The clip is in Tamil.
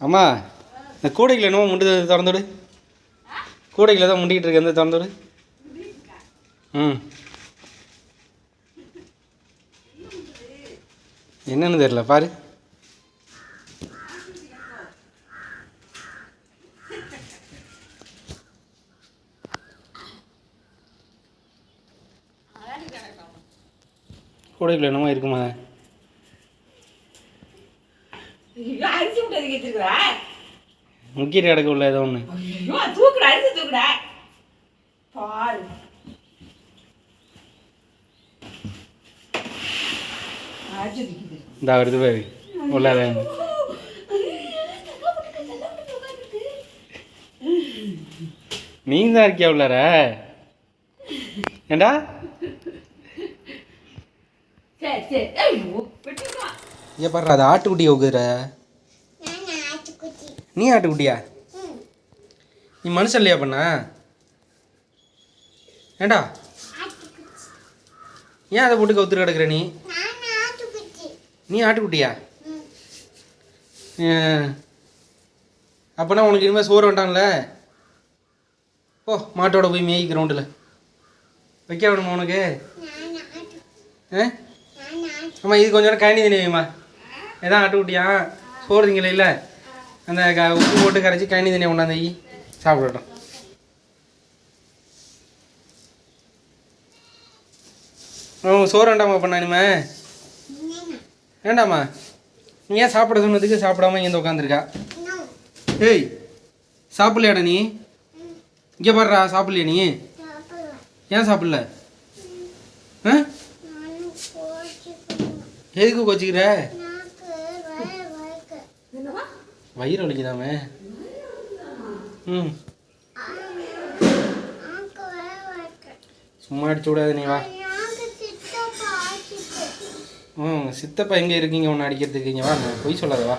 அம்மா இந்த கூடைகளை என்னமோ முண்டு திறந்துடு கூடைகளை தான் முண்டிக்கிட்டு இருக்கு எந்த திறந்துடு ம். என்னன்னு தெரியல பாரு. கூடைகள் என்னமோ இருக்குமா? அரிசி மூட்டை எதுக்கு வச்சிருக்கிறா? முக்கிட்டு கிடக்கு உள்ள ஏதோ ஒன்று ஐயோ, தூக்குடா, அரிசி. அரிசி தூக்கிது. இந்த வருது பாரு உள்ள அதான். நீ தான் இருக்கியா உள்ளார ஏண்டா சரி, சரி. ஐயோ, வெட்டிக்கோ. ஏன் பாரு அது ஆட்டுக்குட்டி உகுற நீ ஆட்டுக்குட்டியா? நீ மனுஷன் இல்லையா பண்ண ஏண்டா? ஏன் அதை போட்டு கவுத்துட்டு கிடக்குற நீ? நீ ஆட்டுக்குட்டியா? அப்போனா உனக்கு இனிமேல் சோறு வேண்டாம்ல? ஓ மாட்டோட போய் மேய் கிரவுண்டில் வைக்க வேணுமா உனக்கு? ஆ? ஆமாம் இது கொஞ்சம் நேரம் கழனி தண்ணி வைமா எதான் ஆட்டுக்குட்டியா சோறு திங்கல இல்லை. அந்த க உப்பு போட்டு கரைச்சி கழனி தண்ணி கொண்டாந்து சாப்பிடட்டும். சோறு வேண்டாமா பண்ணா இனிமே? வேண்டாமா? நீ ஏன் சாப்பிட சொன்னதுக்கு சாப்பிடாம இங்கே உட்காந்துருக்கா ஏய் சாப்பிடலையாடா நீ? இங்கே பாடுறா சாப்பிடலையா நீ? ஏன் சாப்பிடல? ஆ? எதுக்கு கோச்சிக்கிற? வயிறு வலிக்குதாமே? ம். சும்மா அடிச்சு விடாத நீ வா. ம் சித்தப்பா எங்கே இருக்கீங்க? ஒன்று அடிக்கிறதுக்கு இங்கே வா பொய் சொல்லாத வா.